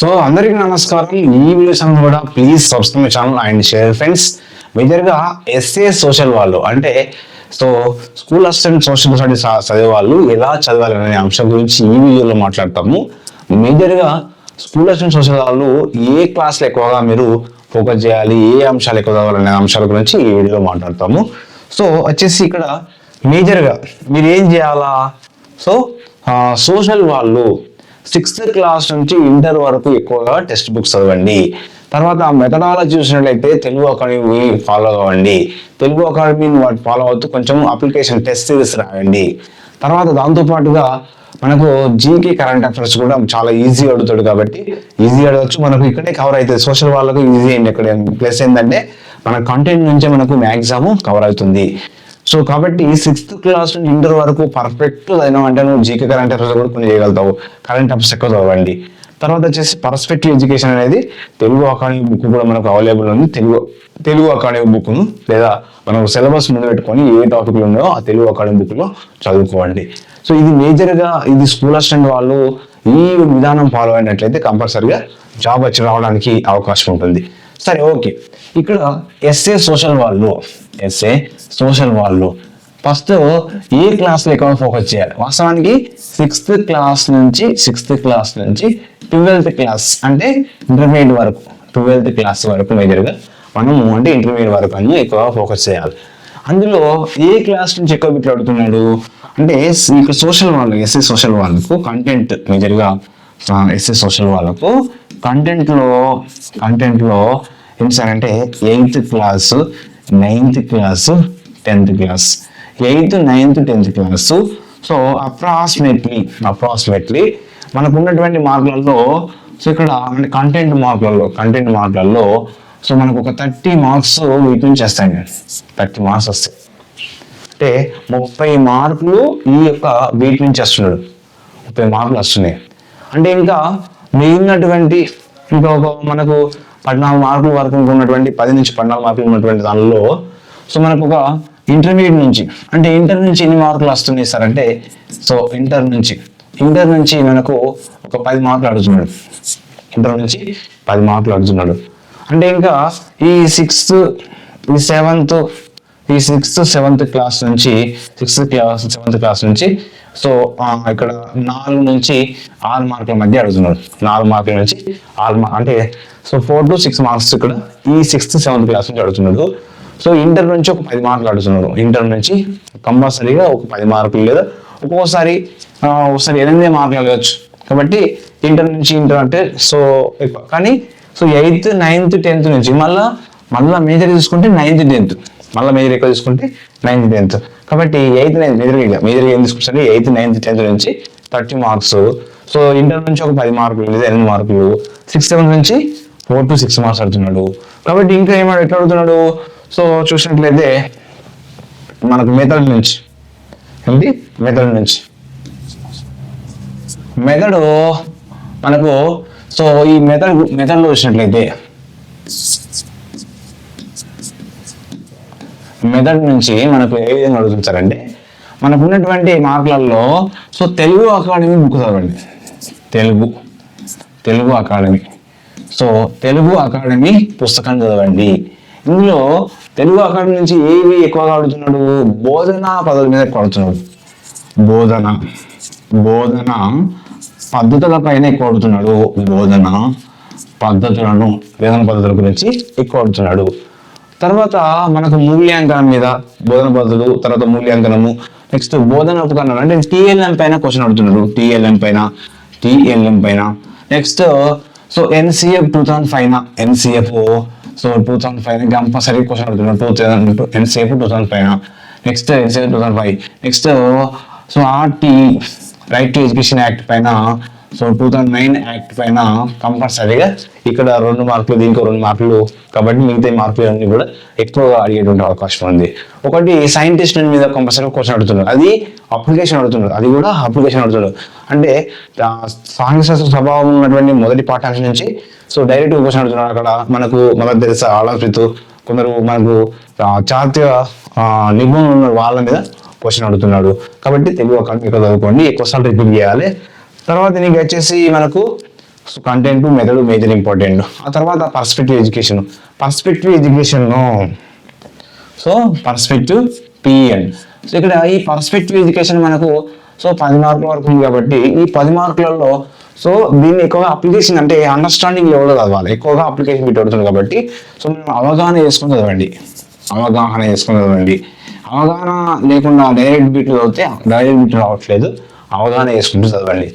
So అందరికీ నమస్కారం. ఈ వీడియోస్ అని కూడా please subscribe channel and share friends మేజర్గా ఎస్ఏ సోషల్ వాళ్ళు. అంటే so school assistant social studies చదివే వాళ్ళు ఎలా చదవాలి అనే అంశం గురించి ఈ వీడియోలో మాట్లాడతాము. మేజర్గా స్కూల్ అసిస్టెంట్ సోషల్ వాళ్ళు ఏ క్లాస్లో ఎక్కువగా మీరు ఫోకస్ చేయాలి ఏ అంశాలు ఎక్కువ చదవాలనే అంశాల గురించి ఈ వీడియోలో మాట్లాడతాము. సో వచ్చేసి ఇక్కడ మేజర్గా మీరు ఏం చేయాలా? సో సోషల్ వాళ్ళు సిక్స్త్ క్లాస్ నుంచి ఇంటర్ వరకు ఎక్కువగా టెక్స్ట్ బుక్స్ చదవండి. తర్వాత మెథడాలజీ చూసినట్లయితే తెలుగు అకాడమీ ఫాలో అవ్వండి. తెలుగు అకాడమీని వాటి ఫాలో అవుతూ కొంచెం అప్లికేషన్ టెస్ట్ సిరీస్ రాయండి. తర్వాత దాంతోపాటుగా మనకు జీకే కరెంట్ అఫైర్స్ కూడా చాలా ఈజీ అడుగుతాడు కాబట్టి ఈజీ అడగచ్చు. మనకు ఇక్కడే కవర్ అవుతుంది సోషల్ వాళ్ళకు ఈజీ అయింది ఇక్కడ ప్లస్ ఏంటంటే మన కంటెంట్ నుంచే మనకు మ్యాక్సిమం కవర్ అవుతుంది. సో కాబట్టి సిక్స్త్ క్లాస్ నుండి ఇంటర్ వరకు పర్ఫెక్ట్ అయినా అంటే నువ్వు జీకే కరెంట్ అఫైర్స్ కూడా కొన్ని చేయగలుగుతావు. కరెంట్ అఫైర్స్ ఎక్కువ చదవండి. తర్వాత వచ్చేసి పర్స్పెక్టివ్ ఎడ్యుకేషన్ అనేది తెలుగు అకాడమీ బుక్ కూడా మనకు అవైలబుల్ ఉంది. తెలుగు తెలుగు అకాడమీ బుక్ను లేదా మనకు సిలబస్ ముందు పెట్టుకొని ఏ టాపిక్లు ఉన్నాయో ఆ తెలుగు అకాడమీ బుక్లో చదువుకోండి. సో ఇది మేజర్గా ఇది స్కూల్ అసిస్టెంట్ వాళ్ళు ఈ విధానం ఫాలో అయినట్లయితే కంపల్సరిగా జాబ్ వచ్చి రావడానికి అవకాశం ఉంటుంది. సరే ఓకే. ఇక్కడ ఎస్ఏ సోషల్ వాళ్ళు ఎస్ఏ సోషల్ వాళ్ళు ఫస్ట్ ఏ క్లాస్లో ఎక్కువ ఫోకస్ చేయాలి? వాస్తవానికి సిక్స్త్ క్లాస్ నుంచి సిక్స్త్ క్లాస్ నుంచి ట్వెల్త్ క్లాస్ అంటే ఇంటర్మీడియట్ వరకు ట్వెల్త్ క్లాస్ వరకు మేజర్గా మనము అంటే ఇంటర్మీడియట్ వరకు అని ఎక్కువ ఫోకస్ చేయాలి. అందులో ఏ క్లాస్ నుంచి ఎక్కువ బిట్లు అడుగుతున్నాడు? అంటే ఇక్కడ సోషల్ వాళ్ళు ఎస్ఏ సోషల్ వాళ్ళకు కంటెంట్ మేజర్గా ఎస్ఏ సోషల్ వాళ్ళకు. కంటెంట్లో కంటెంట్లో ఏం సార్ అంటే eighth class ninth class tenth class eighth ninth tenth class so approximately approximately మనకు ఉన్నటువంటి మార్కులలో సో ఇక్కడ అంటే కంటెంట్ మార్కులలో కంటెంట్ మార్కులలో సో మనకు ఒక థర్టీ మార్క్స్ వీటి నుంచి వస్తాయి థర్టీ మార్క్స్ వస్తాయి. అంటే ముప్పై మార్కులు ఈ యొక్క వీటి నుంచి వస్తున్నాడు. ముప్పై మార్కులు వస్తున్నాయి. అంటే ఇంకా మిగిలినటువంటి ఇంకా ఒక మనకు పద్నాలుగు మార్కుల వరకు ఉన్నటువంటి పది నుంచి పద్నాలుగు మార్కులు ఉన్నటువంటి దానిలో సో మనకు ఒక ఇంటర్మీడియట్ నుంచి అంటే ఇంటర్ నుంచి ఎన్ని మార్కులు వస్తున్నాయి సార్ అంటే సో ఇంటర్ నుంచి ఇంటర్ నుంచి మనకు ఒక పది మార్కులు అడుగుతున్నాడు. ఇంటర్ నుంచి పది మార్కులు అడుగుతున్నాడు. అంటే ఇంకా ఈ సిక్స్త్ ఈ సెవెంత్ ఈ సిక్స్త్ సెవెంత్ క్లాస్ నుంచి సిక్స్త్ క్లాస్ సెవెంత్ క్లాస్ నుంచి సో ఇక్కడ నాలుగు నుంచి ఆరు మార్కుల మధ్య అడుగుతున్నారు. నాలుగు మార్కుల నుంచి ఆరు మార్క్ అంటే so four to six marks ఇక్కడ ఈ సిక్స్త్ సెవెంత్ క్లాస్ నుంచి అడుగుతున్నాడు సో ఇంటర్ నుంచి ఒక పది మార్కులు అడుగుతున్నారు. ఇంటర్ నుంచి కంపల్సరీగా ఒక పది మార్కులు లేదా ఒక్కోసారి ఒకసారి ఎనిమిది మార్కులు అడగచ్చు. కాబట్టి ఇంటర్ నుంచి ఇంటర్ అంటే సో ఎక్కువ. కానీ సో ఎయిత్ నైన్త్ టెన్త్ నుంచి మళ్ళీ మళ్ళీ మేజర్ తీసుకుంటే నైన్త్ టెన్త్. మళ్ళీ మేజర్ ఎక్కువ తీసుకుంటే నైన్త్ టెన్త్ కాబట్టి ఎయిత్ నైన్త్ మేజర్ మేజర్ ఏం తీసుకుంటే ఎయిత్ నైన్త్ టెన్త్ నుంచి థర్టీ మార్క్స్ సో ఇంటర్ నుంచి ఒక పది మార్కులు లేదా ఎనిమిది మార్కులు సిక్స్ సెవెన్ నుంచి ఫోర్ టు సిక్స్ మార్క్స్ అడుగుతున్నాడు. కాబట్టి ఇంకా ఏమాడు ఎట్లా అడుగుతున్నాడు? సో చూసినట్లయితే మనకు మెథడ్ నుంచి. ఏంటి మెథడ్ నుంచి. మెథడ్ మనకు సో ఈ మెథడ్ మెథడ్లో వచ్చినట్లయితే మెథడ్ నుంచి మనకు ఏ విధంగా అడుగుతారంటే మనకు ఉన్నటువంటి మార్కులలో సో తెలుగు అకాడమీ బుక్ చదవండి. Telugu Telugu academy. So Telugu academy పుస్తకం చదవండి. ఇందులో తెలుగు అకాడమీ నుంచి ఏవి ఎక్కువగా అడుగుతున్నాడు బోధన పదవుల మీద ఎక్కువ అడుగుతున్నాడు బోధన బోధన పద్ధతుల పైన ఎక్కువ అడుగుతున్నాడు బోధన పద్ధతులను వేదన పద్ధతుల గురించి ఎక్కువ అడుగుతున్నాడు తర్వాత మనకు మూల్యాంకనం మీద బోధన పద్ధతులు తర్వాత మూల్యాంకనము నెక్స్ట్ బోధన ఉపకరణాలు. అంటే టీఎల్ఎం పైన క్వశ్చన్ అడుగుతున్నారు. టీఎల్ఎం పైన టీఎల్ఎం పైన. Next so NCF two thousand five NCF so two thousand five compulsory question అడుగుతున్నారు. Two thousand NCF two thousand five next NCF two thousand five next so RT right to education act పైన so two thousand nine act పైన కంపల్సరీగా ఇక్కడ రెండు మార్కులు దీనికి రెండు మార్కులు కాబట్టి మిగతా మార్కులు అన్ని కూడా ఎక్కువగా అడిగేటువంటి అవకాశం ఉంది. ఒకటి సైంటిస్ట్ మీద కంపల్సరీ క్వశ్చన్ అడుగుతున్నారు. అది అప్లికేషన్ అడుగుతున్నారు. అది కూడా అప్లికేషన్ అడుగుతున్నారు. అంటే సాంఘిక శాస్త్ర స్వభావం ఉన్నటువంటి మొదటి పాఠాంశం నుంచి సో డైరెక్ట్ క్వశ్చన్ అడుగుతున్నారు. అక్కడ మనకు మనకు తెలుసా ఆలోచితూ కొందరు మనకు జాతీయ నిపుణులు ఉన్న వాళ్ళ మీద క్వశ్చన్ అడుగుతున్నాడు కాబట్టి తెలుగు అకాడమీ ఇక్కడ చదువుకోండి. ఈ క్వశ్చన్ రిపీట్ చేయాలి. తర్వాత నీకు వచ్చేసి మనకు so content method major important ఆ తర్వాత perspective education perspective education so perspective PN so ఇక్కడ ఈ పర్స్పెక్టివ్ ఎడ్యుకేషన్ మనకు సో పది మార్కుల వరకు ఉంది కాబట్టి ఈ పది మార్కులలో సో దీన్ని ఎక్కువగా అప్లికేషన్ అంటే అండర్స్టాండింగ్ లెవెల్లో చదవాలి? ఎక్కువగా అప్లికేషన్ బిట్ అవుతుంది కాబట్టి సో మనం అవగాహన చేసుకుని చదవండి. అవగాహన చేసుకుని చదవండి. అవగాహన లేకుండా డైరెక్ట్ బీట్లు చదివితే డైరెక్ట్ బిట్ రావట్లేదు. అవగాహన చేసుకుంటూ చదవండి.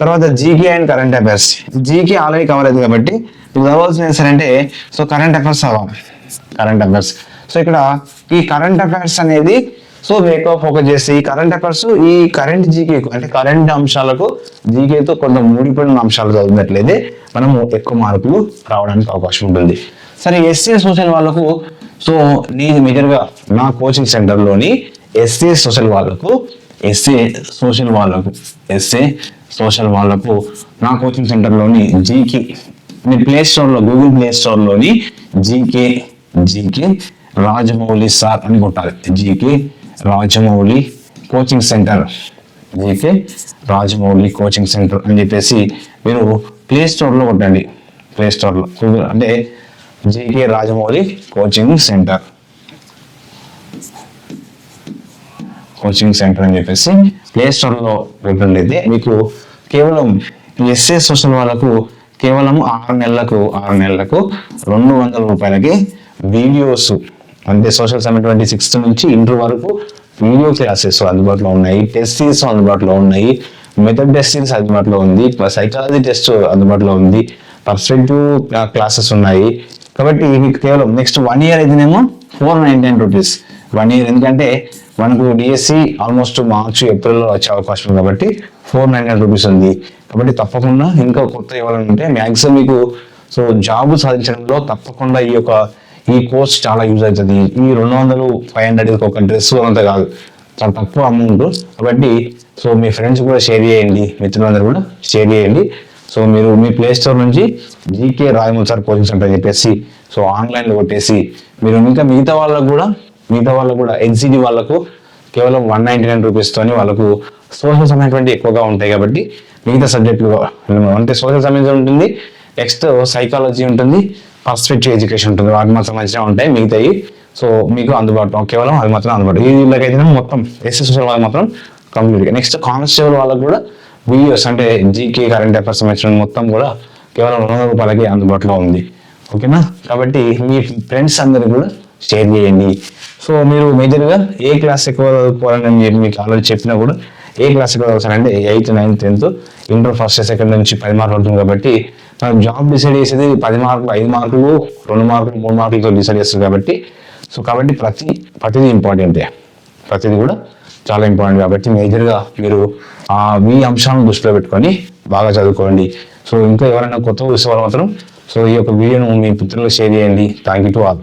తర్వాత GK and current affairs GK already cover అయింది కాబట్టి మీకు చదవాల్సిన అంటే సో కరెంట్ అఫైర్స్ చదవాలి. కరెంట్ అఫైర్స్ సో ఇక్కడ ఈ కరెంట్ అఫైర్స్ అనేది సో మీరు ఎక్కువ ఫోకస్ చేస్తే ఈ కరెంట్ అఫైర్స్ ఈ కరెంట్ జీకే అంటే కరెంట్ అంశాలకు జీకేతో కొంత ముడిపడిన అంశాలు చదివినట్లయితే మనము ఎక్కువ మార్కులు రావడానికి అవకాశం ఉంటుంది. సరే ఎస్సీ సోషల్ వాళ్ళకు సో నేను మేజర్గా నా కోచింగ్ సెంటర్లోని ఎస్సీ సోషల్ వాళ్ళకు ఎస్సే సోషల్ వాళ్ళకు ఎస్సే సోషల్ వాళ్ళకు నా కోచింగ్ సెంటర్లోని జీకే మీ ప్లే స్టోర్లో గూగుల్ ప్లే స్టోర్లోని జీకే జీకే రాజమౌళి సార్ అని కొట్టాలి. GK Rajamouli coaching centre. GK Rajamouli coaching centre అని చెప్పేసి మీరు ప్లే స్టోర్లో కొట్టండి. ప్లే స్టోర్లో గూగుల్ అంటే GK Rajamouli coaching centre. Coaching centre అని చెప్పేసి ప్లే స్టోర్లో మీకు కేవలం ఎస్ఏ సోషల్ వాళ్ళకు కేవలం ఆరు నెలలకు ఆరు నెలలకు రెండు వందల రూపాయలకి వీడియోస్ అంటే సోషల్ సమ్మిట్ ట్వంటీ సిక్స్త్ నుంచి ఇంటర్ వరకు వీడియో క్లాసెస్ అందుబాటులో ఉన్నాయి. టెస్ట్ సిరీస్ అందుబాటులో ఉన్నాయి. మెథడ్ టెస్ట్ సిరీస్ అందుబాటులో ఉంది. సైకాలజీ టెస్ట్ అందుబాటులో ఉంది. పర్స్పెక్టివ్ క్లాసెస్ ఉన్నాయి. కాబట్టి మీకు కేవలం నెక్స్ట్ వన్ ఇయర్ అయితేనేమో four ninety nine rupees one year ఎందుకంటే మనకు డిఎస్సి ఆల్మోస్ట్ మార్చ్ ఏప్రిల్లో వచ్చే అవకాశం ఉంది కాబట్టి ఫోర్ నైన్ హండ్రెడ్ రూపీస్ ఉంది. కాబట్టి తప్పకుండా ఇంకా కొత్త ఇవ్వాలంటే మ్యాక్సిమం మీకు సో జాబ్ సాధించడంలో తప్పకుండా ఈ యొక్క ఈ కోర్స్ చాలా యూజ్ అవుతుంది. ఈ రెండు వందలు ఫైవ్ హండ్రెడ్ ఒక డ్రెస్ అంత కాదు. చాలా తక్కువ అమౌంట్ కాబట్టి సో మీ ఫ్రెండ్స్ కూడా షేర్ చేయండి. మిత్రులందరూ కూడా షేర్ చేయండి. సో మీరు మీ ప్లే స్టోర్ నుంచి GK Rajamouli sir coaching centre అని చెప్పేసి సో ఆన్లైన్లో కొట్టేసి మీరు ఇంకా మిగతా వాళ్ళకు కూడా మిగతా వాళ్ళకు కూడా ఎన్సిడి వాళ్ళకు కేవలం వన్ నైంటీ నైన్ రూపీస్తోని వాళ్ళకు సోషల్ సంబంధించినటువంటి ఎక్కువగా ఉంటాయి కాబట్టి మిగతా సబ్జెక్టులు అంటే సోషల్ సంబంధించి ఉంటుంది నెక్స్ట్ సైకాలజీ ఉంటుంది పర్స్పెక్టివ్ ఎడ్యుకేషన్ ఉంటుంది వాటికి మాత్రం మంచిగా ఉంటాయి మిగతాయి. సో మీకు అందుబాటులో కేవలం అది మాత్రం అందుబాటు ఈ వీళ్ళకైతే మొత్తం ఎస్ఎస్ సోషల్ వాళ్ళకి మాత్రం కంప్లీట్గా నెక్స్ట్ కానిస్టేబుల్ వాళ్ళకు కూడా బిఎస్ అంటే జీకే కరెంట్ అఫైర్స్ సంబంధించిన మొత్తం కూడా కేవలం రెండు వందల రూపాయలకి అందుబాటులో ఉంది. ఓకేనా కాబట్టి మీ ఫ్రెండ్స్ అందరికి కూడా షేర్ చేయండి. సో మీరు మేజర్గా ఏ క్లాస్ ఎక్కువ చదువుకోవాలని నేను మీకు ఆల్రెడీ చెప్పినా కూడా ఏ క్లాస్ ఎక్కువ చదువుతానంటే eighth ninth tenth inter first second నుంచి పది మార్కులు ఉంటుంది కాబట్టి మనం జాబ్ డిసైడ్ చేసేది పది మార్కులు ఐదు మార్కులు రెండు మార్కులు మూడు మార్కులతో డిసైడ్ చేస్తారు కాబట్టి. సో కాబట్టి ప్రతి ప్రతిదీ ఇంపార్టెంటే ప్రతిదీ కూడా చాలా ఇంపార్టెంట్ కాబట్టి మేజర్గా మీరు ఆ మీ అంశాలను దృష్టిలో పెట్టుకొని బాగా చదువుకోండి. సో ఇంకా ఎవరైనా కొత్త చూసే వాళ్ళు మాత్రం సో ఈ యొక్క వీడియోను మీ పుత్రులకు షేర్ చేయండి. Thank you to all